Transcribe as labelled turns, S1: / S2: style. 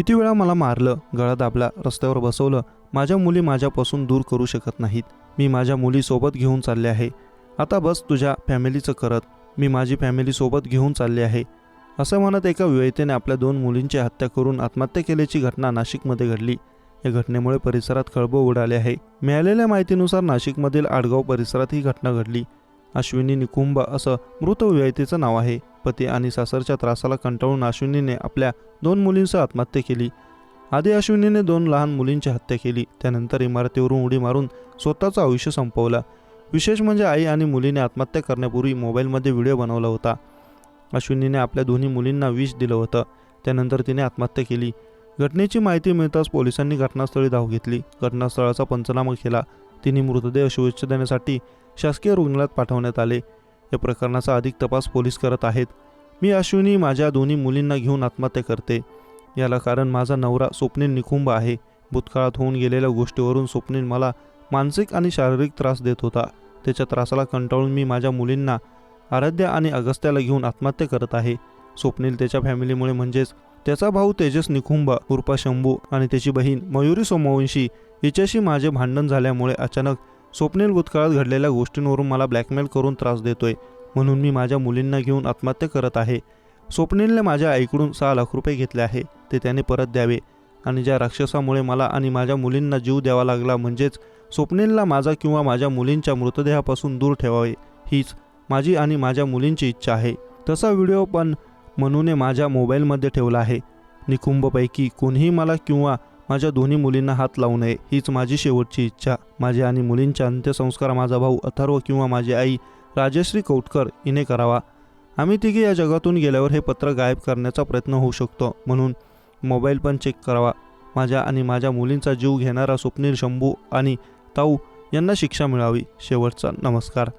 S1: किती वेळा मला मारलं गळा दाबला रस्त्यावर बसवलं माझ्या मुली माझ्यापासून दूर करू शकत नाहीत. मी माझ्या मुलीसोबत घेऊन चालले आहे. आता बस तुझ्या फॅमिलीचं करत मी माझी फॅमिलीसोबत घेऊन चालले आहे. असं म्हणत एका विवाहितेने आपल्या दोन मुलींची हत्या करून आत्महत्या केल्याची घटना नाशिकमध्ये घडली. या घटनेमुळे परिसरात खळबळ उडाले आहे. मिळालेल्या माहितीनुसार नाशिकमधील आडगाव परिसरात ही घटना घडली. अश्विनी निकुंभ असं मृत विवाहितेचं नाव आहे. पती आणि सासरच्या त्रासाला कंटाळून अश्विनीने आपल्या दोन मुलींसह आत्महत्या केली. आधी अश्विनीने दोन लहान मुलींची हत्या केली. त्यानंतर इमारतीवरून उडी मारून स्वतःचं आयुष्य संपवलं. विशेष म्हणजे आई आणि मुलीने आत्महत्या करण्यापूर्वी मोबाईलमध्ये व्हिडिओ बनवला होता. अश्विनीने आपल्या दोन्ही मुलींना विष दिलं होतं. त्यानंतर तिने आत्महत्या केली. घटनेची माहिती मिळताच पोलिसांनी घटनास्थळी धाव घेतली. घटनास्थळाचा पंचनामा केला. तिन्ही मृतदेह शुभेच्छा देण्यासाठी शासकीय रुग्णालयात पाठवण्यात आले. या प्रकरणाचा अधिक तपास पोलीस करत आहेत. मी अश्विनी माझ्या दोन्ही मुलींना घेऊन आत्महत्या करते. याला कारण माझा नवरा स्वप्नील निकुंभ आहे. भूतकाळात होऊन गेलेल्या गोष्टीवरून स्वप्नील मला मानसिक आणि शारीरिक त्रास देत होता. त्याच्या त्रासाला कंटाळून मी माझ्या मुलींना आराध्या आणि अगस्त्याला घेऊन आत्महत्या करत आहे. स्वप्नील त्याच्या फॅमिलीमुळे म्हणजेच त्याचा भाऊ तेजस निकुंभ उर्पा शंभू आणि त्याची बहीण मयुरी सोमवंशी हिच्याशी माझे भांडण झाल्यामुळे अचानक स्वप्नील भूतकाळात घडलेल्या गोष्टींवरून मला ब्लॅकमेल करून त्रास देतोय म्हणून मी माझ्या मुलींना घेऊन आत्महत्या करत आहे. स्वप्नीलने माझ्या आईकडून सहा लाख रुपये घेतले आहे ते त्याने परत द्यावे. आणि ज्या राक्षसामुळे मला आणि माझ्या मुलींना जीव द्यावा लागला म्हणजेच स्वप्नीलला माझा किंवा माझ्या मुलींच्या मृतदेहापासून दूर ठेवावे हीच माझी आणि माझ्या मुलींची इच्छा आहे. तसा व्हिडिओ पण मनूने माझ्या मोबाईलमध्ये ठेवला आहे. निकुंभपैकी कोणीही मला किंवा माझ्या दोन्ही मुलींना हात लावू नये हीच माझी शेवटची इच्छा. माझ्या आणि मुलींचे अंत्यसंस्कार माझा भाऊ अथर्व किंवा माझी आई राजश्री कौटकर हिने करावा. आम्ही तिघे या जगातून गेल्यावर हे पत्र गायब करण्याचा प्रयत्न होऊ शकतो म्हणून मोबाईल पण चेक करावा. माझ्या आणि माझ्या मुलींचा जीव घेणारा स्वप्नील शंभू आणि ताऊ यांना शिक्षा मिळावी. शेवटचा नमस्कार.